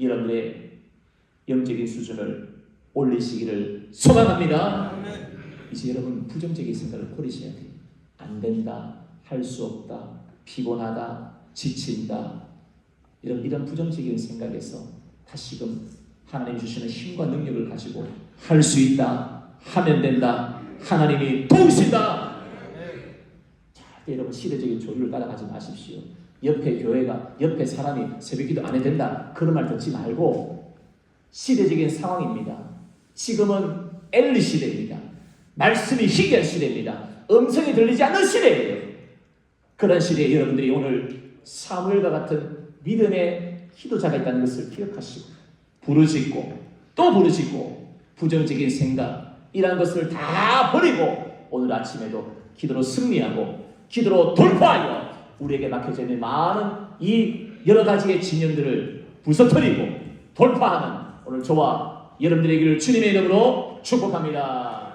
여러분의 영적인 수준을 올리시기를 소망합니다. 이제 여러분 부정적인 생각을 버리셔야 돼요. 안 된다, 할 수 없다, 피곤하다, 지친다 이런 이런 부정적인 생각에서 다시금 하나님 주시는 힘과 능력을 가지고 할 수 있다, 하면 된다, 하나님이 도우신다. 절대 여러분 시대적인 조류를 따라가지 마십시오. 옆에 교회가 옆에 사람이 새벽기도 안 해도 된다 그런 말 듣지 말고 시대적인 상황입니다. 지금은 엘리 시대입니다. 말씀이 희귀한 시대입니다. 음성이 들리지 않는 시대예요. 그런 시대에 여러분들이 오늘 사무엘과 같은 믿음의 기도자가 있다는 것을 기억하시고 부르짖고 또 부르짖고 부정적인 생각 이런 것을 다 버리고 오늘 아침에도 기도로 승리하고 기도로 돌파하여 우리에게 막혀져 있는 많은 이 여러 가지의 진영들을 부서뜨리고 돌파하는 오늘 저와 여러분들의 길을 주님의 이름으로 축복합니다.